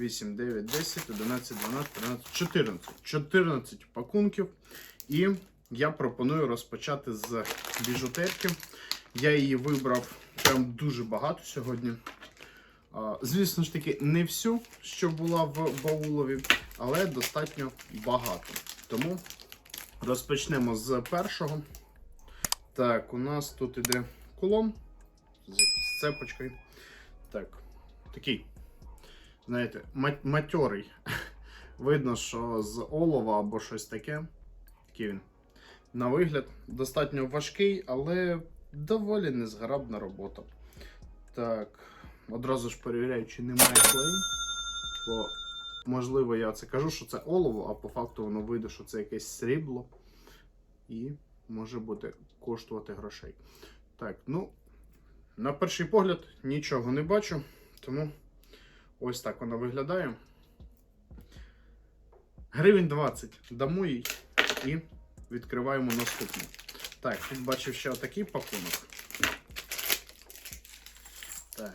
8, 9, 10, 11, 12, 13, 14. 14 пакунків. І я пропоную розпочати з біжутерки. Я її вибрав прям дуже багато сьогодні. Звісно ж таки, не всю, що була в баулові, але достатньо багато. Тому розпочнемо з першого. Так, у нас тут іде кулон з цепочкою. Так, такий, знаєте, ма- матьорий. Видно, що з олова або щось таке. Такий він. На вигляд достатньо важкий, але доволі незграбна робота. Так, одразу ж перевіряю, чи немає клею. Бо, можливо, я це кажу, що це олово, а по факту воно вийде, що це якесь срібло. І може бути коштувати грошей. Так, ну, на перший погляд нічого не бачу, тому ось так вона виглядає. Гривень 20 дамо їй і відкриваємо наступну. Так, тут бачив ще отакий пакунок. Так.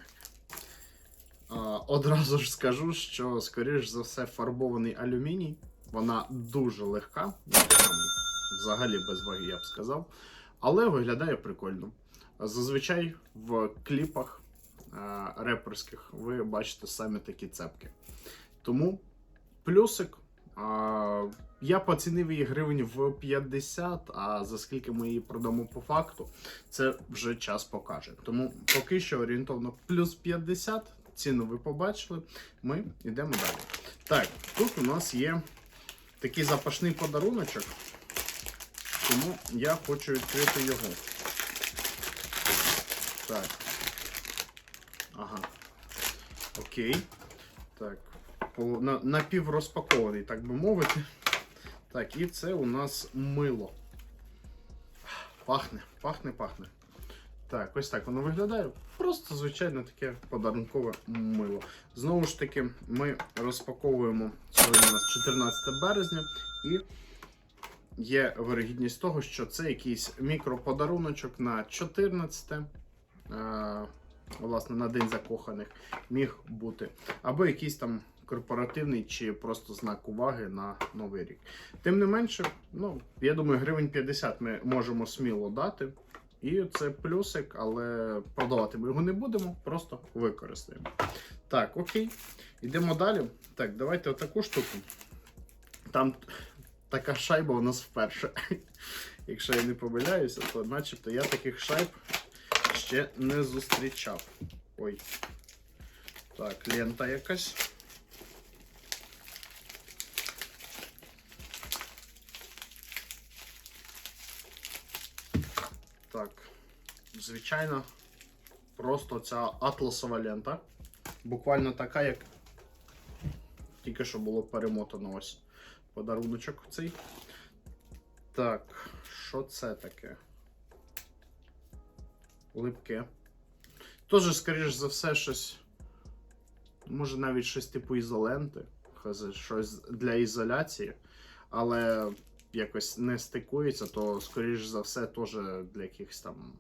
Одразу ж скажу, що, скоріш за все, фарбований алюміній. Вона дуже легка, ну, взагалі без ваги, я б сказав. Але виглядає прикольно. Зазвичай в кліпах реперських ви бачите саме такі цепки. Тому плюсик. А, я поцінив її гривень в 50, а за скільки ми її продамо по факту, це вже час покаже. Тому поки що орієнтовно плюс 50. Ціну ви побачили. Ми йдемо далі. Так, тут у нас є такий запашний подаруночок. Тому я хочу відкрити його. Так. Ага. Окей. Так. Напіврозпакований, так би мовити. Так, і це у нас мило. Пахне, пахне, пахне. Так, ось так воно виглядає. Просто звичайне таке подарункове мило. Знову ж таки, ми розпаковуємо сьогодні у нас 14 березня і є вирогідність того, що це якийсь мікроподаруночок на 14, е, власне, на День закоханих міг бути. Або якийсь там корпоративний чи просто знак уваги на новий рік. Тим не менше, ну, я думаю, гривень 50 ми можемо сміло дати. І це плюсик, але продавати ми його не будемо, просто використаємо. Так, окей. Йдемо далі. Так, давайте отаку штуку. Там така шайба у нас вперше. Якщо я не помиляюся, то начебто я таких шайб ще не зустрічав. Ой. Так, лента якась. Так, звичайно, просто ця атласова лента. Буквально така, як тільки що було перемотано ось подаруночок цей. Так, що це таке? Липке. Тоже, скоріш за все, щось. Може навіть щось типу ізоленти. Щось для ізоляції. Але якось не стикується, то, скоріш за все, теж для якихось там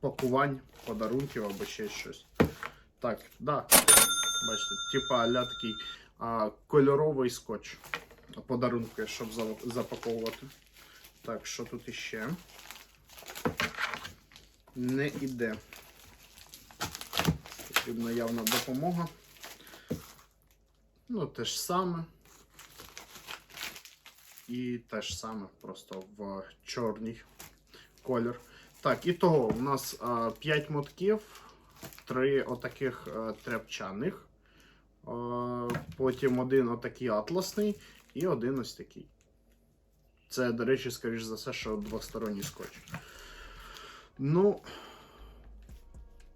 пакувань, подарунків або ще щось. Так, да. Бачите, типа аля такий а, кольоровий скотч. Подарунки, щоб запаковувати. Так, що тут іще? Не іде. Потрібна явна допомога. Ну, те ж саме. І те ж саме, просто в чорний колір. Так, і того у нас а, 5 мотків, 3 отаких а, тряпчаних, а, потім один отакий атласний і один ось такий. Це, до речі, скоріш за все, що двосторонній скотч. Ну,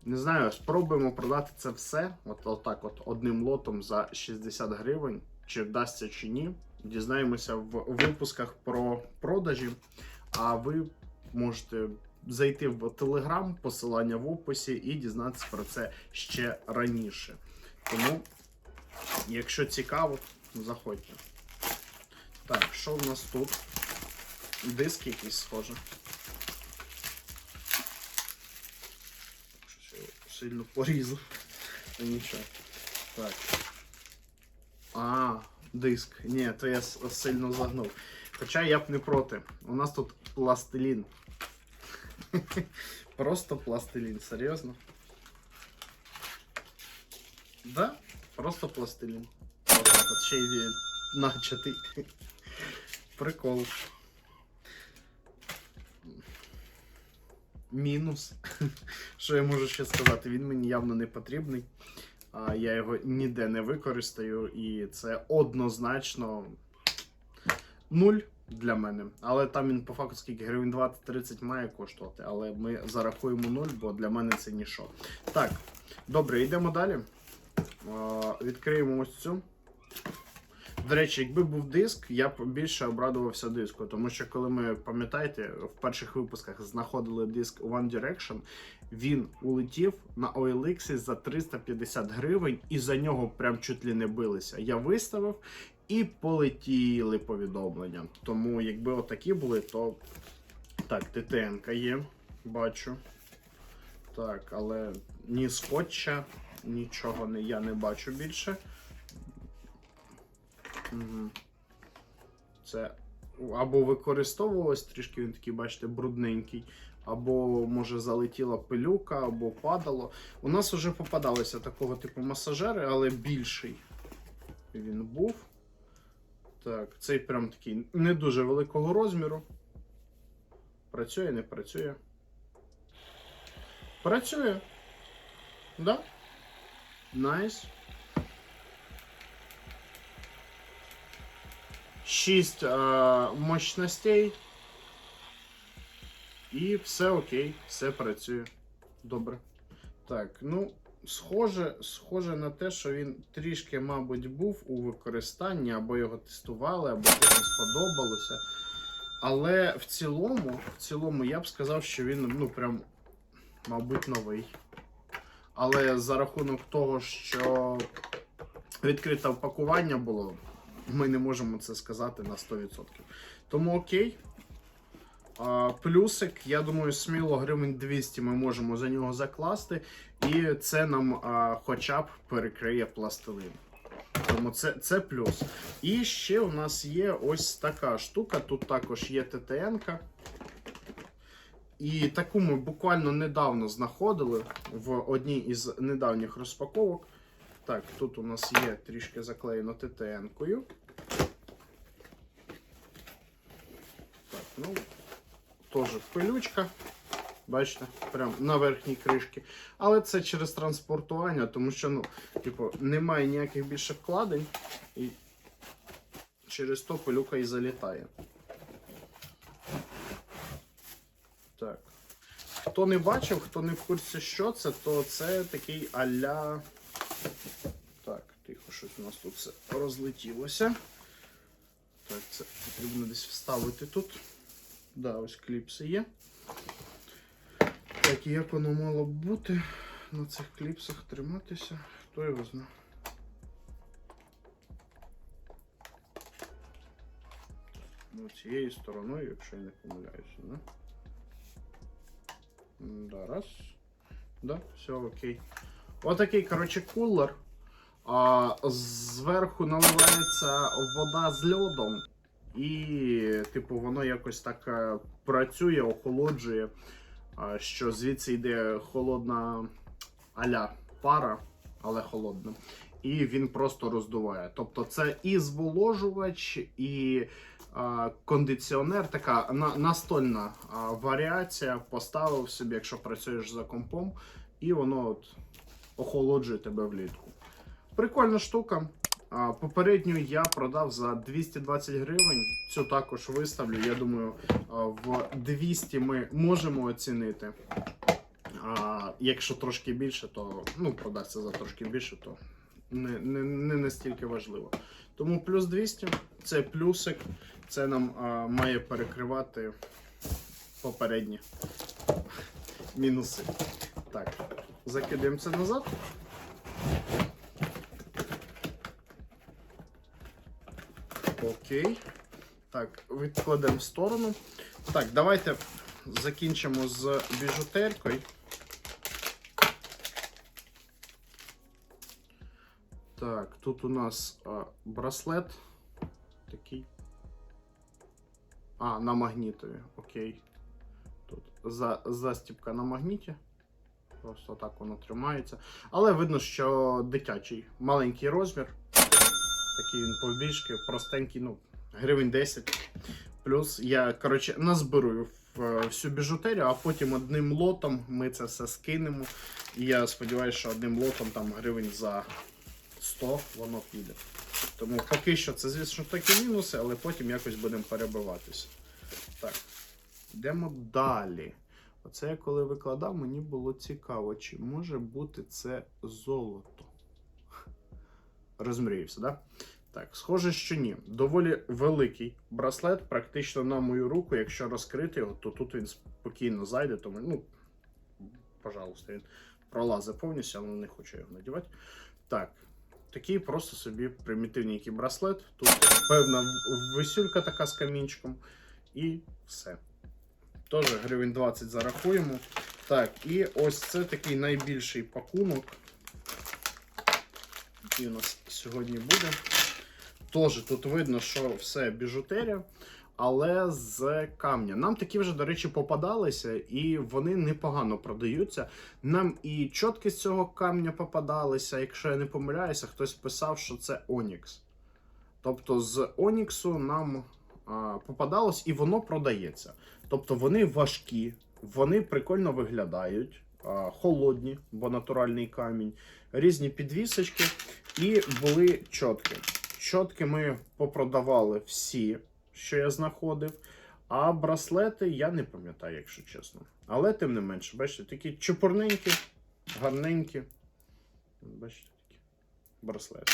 не знаю, спробуємо продати це все. От отак, от одним лотом за 60 гривень. Чи вдасться чи ні. Дізнаємося в випусках про продажі. А ви можете зайти в Телеграм, посилання в описі, і дізнатися про це ще раніше. Тому, якщо цікаво, заходьте. Так, що в нас тут? Диск якийсь схоже. Щось я його сильно порізав. Ну, нічого. Так. А, диск. Ні, то я сильно загнув. Хоча я б не проти. У нас тут пластилін. Просто пластилін, серйозно. Да, просто пластилін. От ще й начатий. Прикол. Мінус. Що я можу ще сказати? Він мені явно не потрібний. Я його ніде не використаю, і це однозначно нуль для мене. Але там він по факту скільки гривень 20-30 має коштувати. Але ми зарахуємо нуль, бо для мене це ніщо. Так, добре, йдемо далі. Відкриємо ось цю. До речі, якби був диск, я б більше обрадувався диску, тому що коли ми пам'ятаєте, в перших випусках знаходили диск One Direction, він улетів на OLX за 350 гривень, і за нього прям чуть ли не билися. Я виставив і полетіли повідомлення. Тому, якби отакі були, то так, ТТН є, бачу. Так, але ні скотча, нічого не, я не бачу більше. Це або використовувалось трішки, він такий, бачите, брудненький, або, може, залетіла пилюка, або падало. У нас вже попадалися такого типу масажери, але більший він був. Так, цей прям такий не дуже великого розміру. Працює, не працює. Працює. Да? Найс. 6 е, мощностей. І все окей, все працює. Добре. Так, ну, схоже, схоже на те, що він трішки, мабуть, був у використанні, або його тестували, або комусь сподобалося. Але в цілому, в цілому, я б сказав, що він, ну, прям, мабуть, новий. Але за рахунок того, що відкрите упакування було, ми не можемо це сказати на 100%. Тому окей. А, плюсик, я думаю, сміло гривень 200 ми можемо за нього закласти, і це нам а, хоча б перекриє пластилин. Тому це, це плюс. І ще у нас є ось така штука. Тут також є ТТН-ка. І таку ми буквально недавно знаходили в одній із недавніх розпаковок. Так, тут у нас є трішки заклеєно ТТН-кою. Ну, теж пилючка. Бачите, прям на верхній кришці. Але це через транспортування, тому що, ну, типу, немає ніяких більше вкладень. І через то пилюка і залітає. Так. Хто не бачив, хто не в курсі, що це, то це такий аля. Так, тихо, щось у нас тут все розлетілося. Так, це потрібно десь вставити тут. Да, ось кліпси є. Так, і як воно мало б бути на цих кліпсах триматися, хто його знає. Ну, цією стороною, якщо я не помиляюся, да? Да, раз. Да, все окей. Отакий, коротше, кулер. А, зверху наливається вода з льодом, і, типу, воно якось так е, працює, охолоджує, що звідси йде холодна аля пара, але холодна. І він просто роздуває. Тобто це і зволожувач, і а, кондиціонер, така на, настольна а, варіація. Поставив собі, якщо працюєш за компом, і воно от охолоджує тебе влітку. Прикольна штука. Попередню я продав за 220 гривень. Цю також виставлю. Я думаю, в 200 ми можемо оцінити. А якщо трошки більше, то ну, продасться за трошки більше, то не, не, не настільки важливо. Тому плюс 200 це плюсик, це нам а, має перекривати попередні мінуси. Так, закидаємо це назад. Окей. Так, відкладемо в сторону. Так, давайте закінчимо з біжутеркою. Так, тут у нас а, браслет такий. А, на магнітові, окей. Тут за, застіпка на магніті. Просто так воно тримається. Але видно, що дитячий, маленький розмір. Такий він побільшки, простенький, ну, гривень 10. Плюс я, коротше, назбирую в е, всю біжутерію, а потім одним лотом ми це все скинемо. І я сподіваюся, що одним лотом там гривень за 100 воно піде. Тому поки що це, звісно, такі мінуси, але потім якось будемо перебиватися. Так, йдемо далі. Оце я коли викладав, мені було цікаво, чи може бути це золото. Розмріявся, так? Да? Так, схоже, що ні. Доволі великий браслет, практично на мою руку. Якщо розкрити його, то тут він спокійно зайде, тому, ну, пожалуйста, він пролазить повністю, але не хочу його надівати. Так, такий просто собі примітивненький браслет. Тут певна висюлька така з камінчиком. І все. Теж гривень 20 зарахуємо. Так, і ось це такий найбільший пакунок, який у нас сьогодні буде. Теж тут видно, що все біжутерія, але з камня. Нам такі вже, до речі, попадалися, і вони непогано продаються. Нам і чотки з цього камня попадалися. Якщо я не помиляюся, хтось писав, що це Онікс. Тобто з Оніксу нам а, попадалось і воно продається. Тобто вони важкі, вони прикольно виглядають, холодні, бо натуральний камінь, різні підвісочки і були чотки. Чотки ми попродавали всі, що я знаходив. А браслети я не пам'ятаю, якщо чесно. Але тим не менше, бачите, такі чепурненькі, гарненькі. Бачите, такі браслети.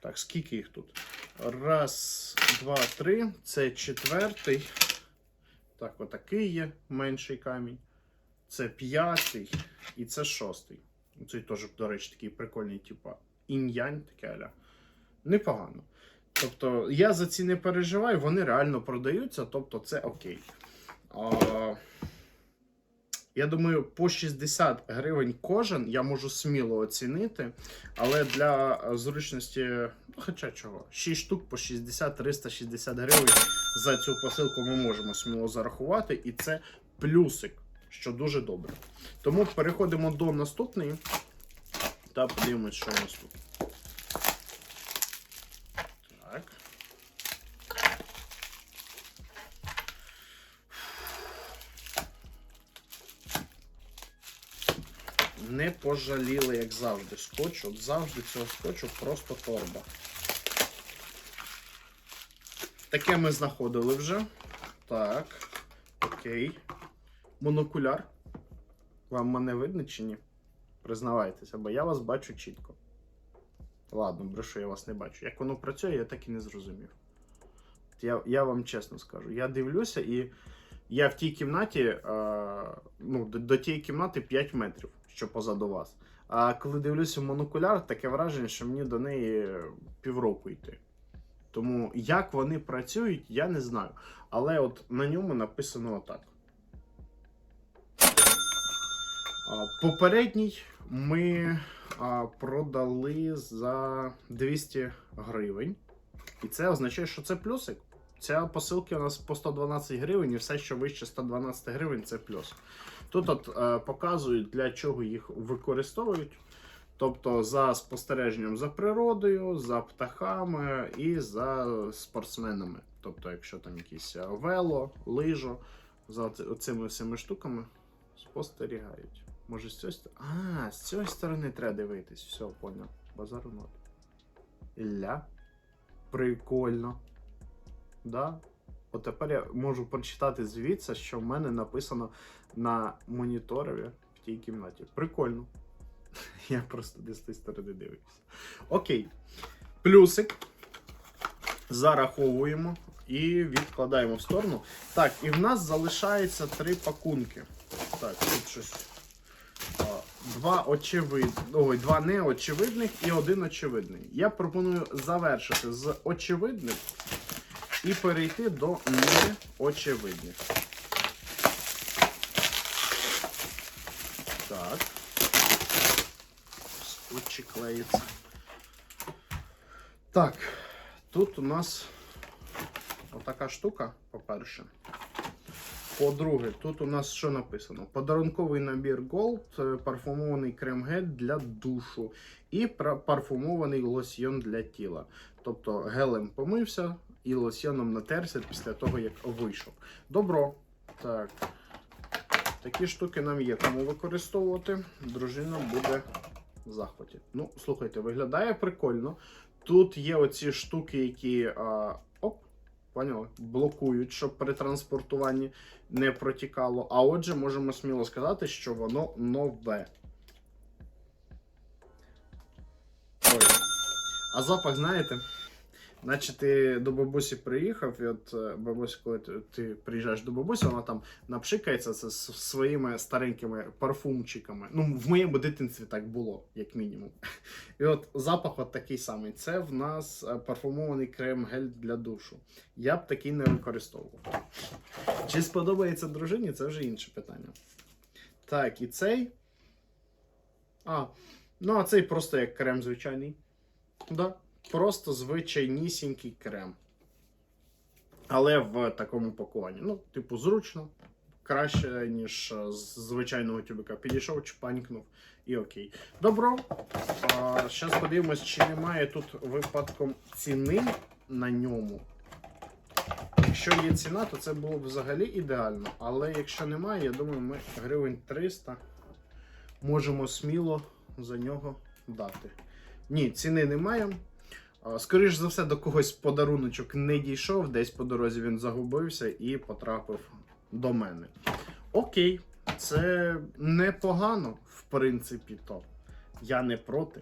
Так, скільки їх тут? Раз, два, три. Це четвертий. Так, отакий є менший камінь. Це п'ятий і це шостий. Цей теж, до речі, такий прикольний, типа інь-янь, таке аля. Непогано. Тобто, я за ці не переживаю, вони реально продаються, тобто це окей. А, я думаю, по 60 гривень кожен я можу сміло оцінити. Але для зручності, ну хоча чого, 6 штук по 60-360 гривень за цю посилку ми можемо сміло зарахувати, і це плюсик, що дуже добре. Тому переходимо до наступної та подивимось, що у нас тут. Так. Не пожаліли, як завжди, скотчу. От завжди цього скотчу просто торба. Таке ми знаходили вже. Так. Окей. Монокуляр. Вам мене видно чи ні? Признавайтеся, бо я вас бачу чітко. Ладно, брешу, я вас не бачу. Як воно працює, я так і не зрозумів. Я, я вам чесно скажу. Я дивлюся і я в тій кімнаті, е, ну, до, до тієї кімнати 5 метрів, що позаду вас. А коли дивлюся в монокуляр, таке враження, що мені до неї півроку йти. Тому як вони працюють, я не знаю. Але от на ньому написано отак. Попередній ми продали за 200 гривень. І це означає, що це плюсик. Ця посилка у нас по 112 гривень, і все, що вище 112 гривень, це плюс. Тут от е, показують, для чого їх використовують. Тобто за спостереженням за природою, за птахами і за спортсменами. Тобто, якщо там якісь е, вело, лижо, за цими всіми штуками спостерігають. Може, з цієї сторони. А, з цієї сторони треба дивитись. Все, поняв. Базару ноль. Ілля. Прикольно. Да? От тепер я можу прочитати звідси, що в мене написано на моніторові в тій кімнаті. Прикольно. Я просто десь з тієї сторони дивлюся. Окей. Плюсик. Зараховуємо і відкладаємо в сторону. Так, і в нас залишається три пакунки. Так, тут щось. Два очевидних, ой, два неочевидних і один очевидний. Я пропоную завершити з очевидних і перейти до неочевидних. Так. Скотчик клеїться. Так, тут у нас отака штука, по-перше. По-друге, тут у нас що написано? Подарунковий набір Gold, е, парфумований крем-гель для душу і парфумований лосьйон для тіла. Тобто гелем помився і лосьйоном натерся після того, як вийшов. Добро. Так. Такі штуки нам є кому використовувати. Дружина буде в захваті. Ну, слухайте, виглядає прикольно. Тут є оці штуки, які а, оп, поняли, блокують, щоб при транспортуванні не протікало. А отже, можемо сміло сказати, що воно нове. Ой. А запах, знаєте, наче ти до бабусі приїхав, і от е, бабуся, коли ти, ти приїжджаєш до бабусі, вона там напшикається це з своїми старенькими парфумчиками. Ну, в моєму дитинстві так було, як мінімум. І от запах от такий самий. Це в нас е, парфумований крем-гель для душу. Я б такий не використовував. Чи сподобається дружині, це вже інше питання. Так, і цей. А, ну а цей просто як крем звичайний. Да, просто звичайнісінький крем. Але в такому пакуванні. Ну, типу, зручно. Краще, ніж е, з звичайного тюбика. Підійшов, чпанькнув і окей. Добро. Зараз подивимось, чи немає тут випадком ціни на ньому. Якщо є ціна, то це було б взагалі ідеально. Але якщо немає, я думаю, ми гривень 300 можемо сміло за нього дати. Ні, ціни немає. А, Скоріш за все, до когось подаруночок не дійшов, десь по дорозі він загубився і потрапив до мене. Окей, це непогано, в принципі, то. Я не проти.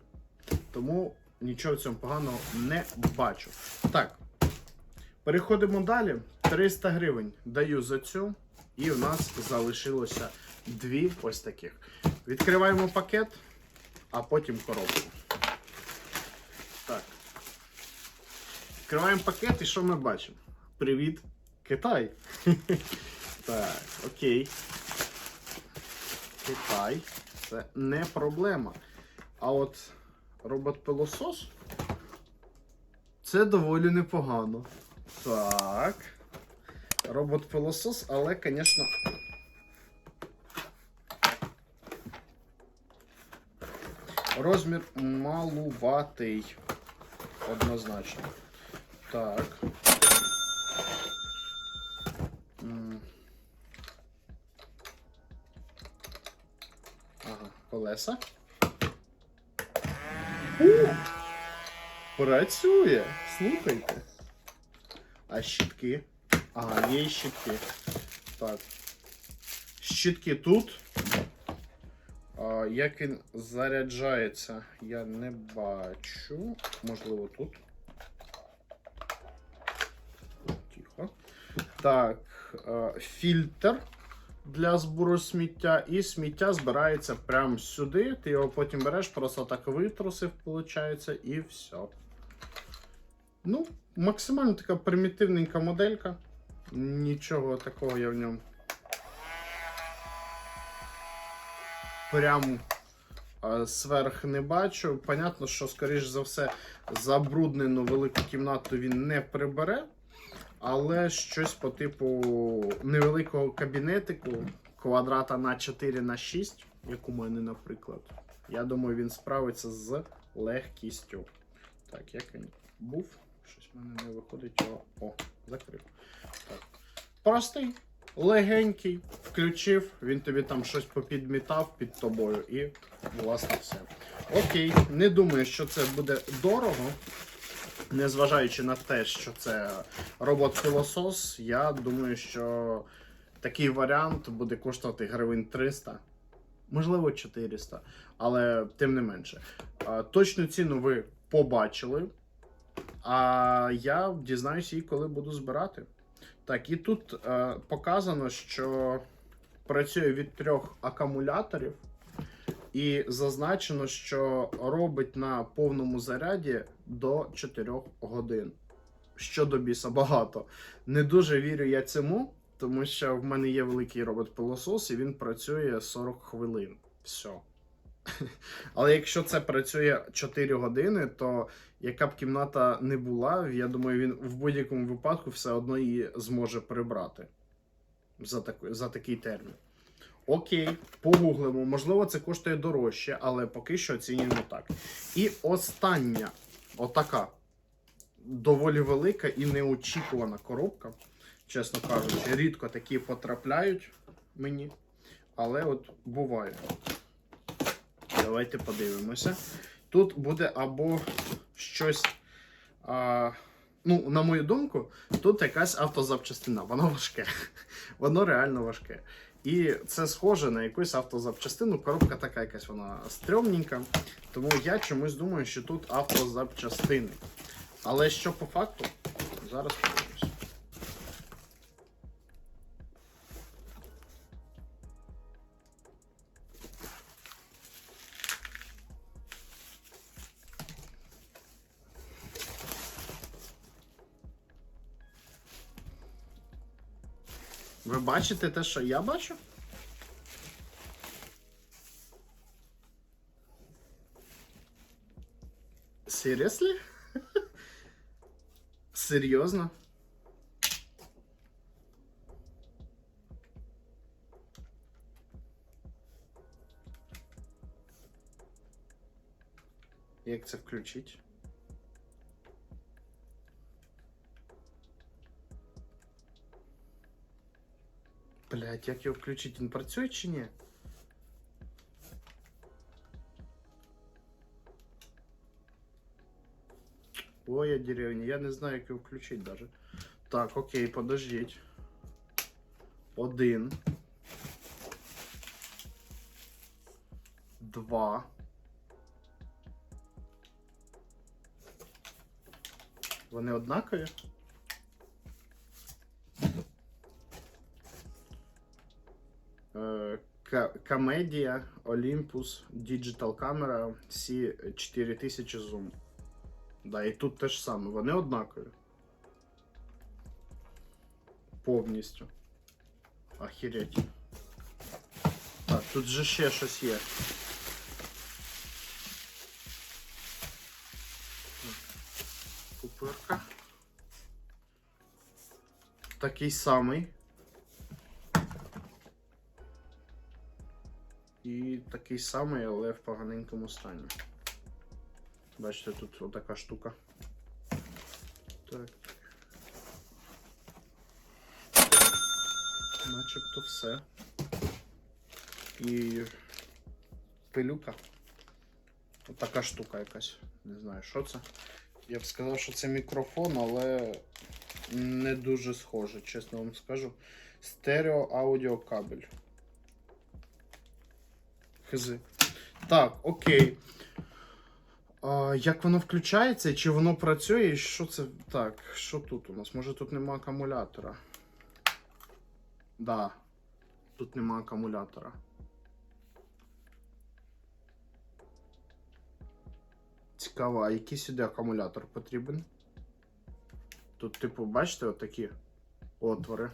Тому нічого в цьому поганого не бачу. Так, переходимо далі. 300 гривень даю за цю, і в нас залишилося дві ось таких. Відкриваємо пакет, а потім коробку. Відкриваємо пакет і що ми бачимо? Привіт, Китай. Так, окей. Китай. Це не проблема. А от робот-пилосос це доволі непогано. Так. Робот-пилосос, але, звісно. Розмір малуватий. Однозначно. Так. Ага, колеса. У! Працює! Слухайте. А щітки? Ага, є і щітки. Так. Щітки тут. А, як він заряджається, я не бачу. Можливо, тут. Тихо. Так, е, фільтр для збору сміття, і сміття збирається прямо сюди. Ти його потім береш, просто так витрусив, виходить, і все. Ну, максимально така примітивненька моделька. Нічого такого я в ньому. Прям е, сверх не бачу. Понятно, що, скоріш за все, забруднену велику кімнату він не прибере. Але щось по типу невеликого кабінетику, квадрата на 4 на 6, як у мене, наприклад. Я думаю, він справиться з легкістю. Так, як він був? Щось в мене не виходить. О, о закрив. Так. Простий, легенький, включив, він тобі там щось попідмітав під тобою і, власне, все. Окей, не думаю, що це буде дорого. Незважаючи на те, що це робот-пилосос, я думаю, що такий варіант буде коштувати гривень 300, можливо 400, але тим не менше. Точну ціну ви побачили. А я дізнаюся її, коли буду збирати. Так, і тут е, показано, що працює від трьох акумуляторів. І зазначено, що робить на повному заряді до 4 годин. Що до біса багато. Не дуже вірю я цьому, тому що в мене є великий робот-пилосос, і він працює 40 хвилин. Все. Але якщо це працює 4 години, то яка б кімната не була, я думаю, він в будь-якому випадку все одно її зможе прибрати за, так, за такий термін. Окей, погуглимо. Можливо, це коштує дорожче, але поки що оцінюємо так. І остання, отака доволі велика і неочікувана коробка. Чесно кажучи, рідко такі потрапляють мені. Але от буває. Давайте подивимося. Тут буде або щось. А, ну, на мою думку, тут якась автозапчастина. Воно важке. Воно реально важке. І це схоже на якусь автозапчастину. Коробка така якась вона стрьомненька. Тому я чомусь думаю, що тут автозапчастини. Але що по факту, зараз бачите те, що я бачу? Seriously? Серйозно? Як це включить? Блять, як його включить? Він працює чи ні? Ой, я деревня, я не знаю, як його включить даже. Так, окей, подождіть. Один. Два. Вони однакові? Е, Olympus Digital Camera C4000 Zoom. Да, і тут те ж саме. Вони однакові. Повністю. Охереть. Так, тут же ще щось є. Купирка. Такий самий. Такий самий, але в поганенькому стані. Бачите, тут отака штука. Так. Начебто все. І пилюка. Отака штука якась. Не знаю, що це. Я б сказав, що це мікрофон, але не дуже схоже, чесно вам скажу. Стерео аудіокабель. Хз. Так, окей. А, як воно включається? Чи воно працює? Що це? Так, що тут у нас? Може тут нема акумулятора? Да. Тут нема акумулятора. Цікаво, а який сюди акумулятор потрібен? Тут, типу, бачите, отакі отвори.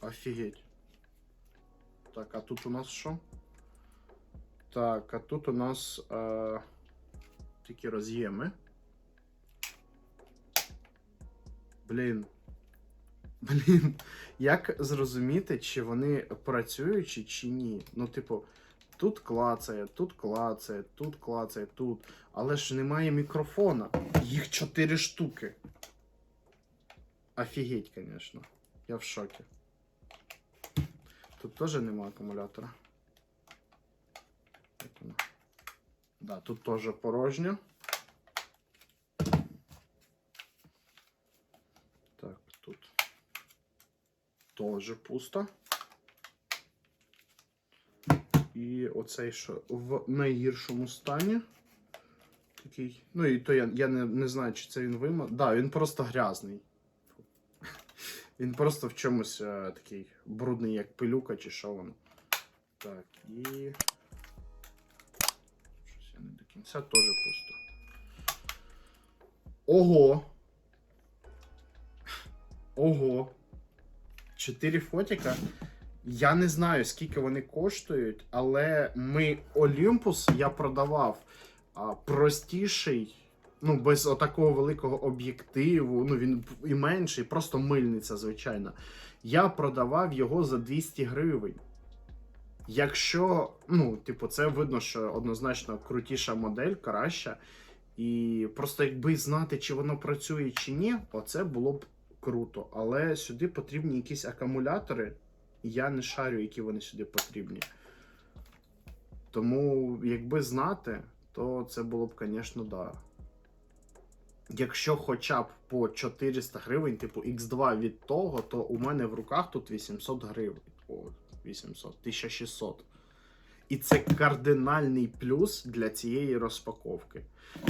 Офігеть. Так, а тут у нас що? Так, а тут у нас е, такі роз'єми. Блін. Блін. Як зрозуміти, чи вони працюючі, чи ні? Ну, типу, тут клацає, тут клацає, тут клацає, тут. Але ж немає мікрофона. Їх чотири штуки. Офігеть, звісно. Я в шокі. Тут теж немає акумулятора. Да, тут теж порожньо. Так, тут теж пусто. І оцей що в найгіршому стані. Такий. Ну і то я, я не, не знаю, чи це він вима. Да, він просто грязний. Він просто в чомусь е, такий брудний, як пилюка, чи що воно. Так, і. Щось я не до кінця теж пусто. Ого! Ого! Чотири фотика. Я не знаю, скільки вони коштують, але ми Олімпус я продавав а, простіший, ну, без отакого великого об'єктиву, ну він і менший, просто мильниця, звичайно. Я продавав його за 200 гривень. Якщо, ну, типу, це видно, що однозначно крутіша модель, краща. І просто якби знати, чи воно працює чи ні, оце було б круто. Але сюди потрібні якісь акумулятори. і Я не шарю, які вони сюди потрібні. Тому, якби знати, то це було б, звісно, да якщо хоча б по 400 гривень, типу X2 від того, то у мене в руках тут 800 гривень. О, 800, 1600. І це кардинальний плюс для цієї розпаковки.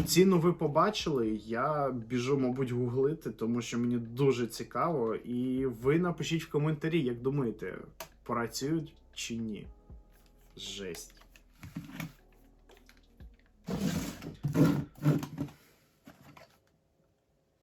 Ціну ви побачили. Я біжу, мабуть, гуглити, тому що мені дуже цікаво. І ви напишіть в коментарі, як думаєте, працюють чи ні. Жесть.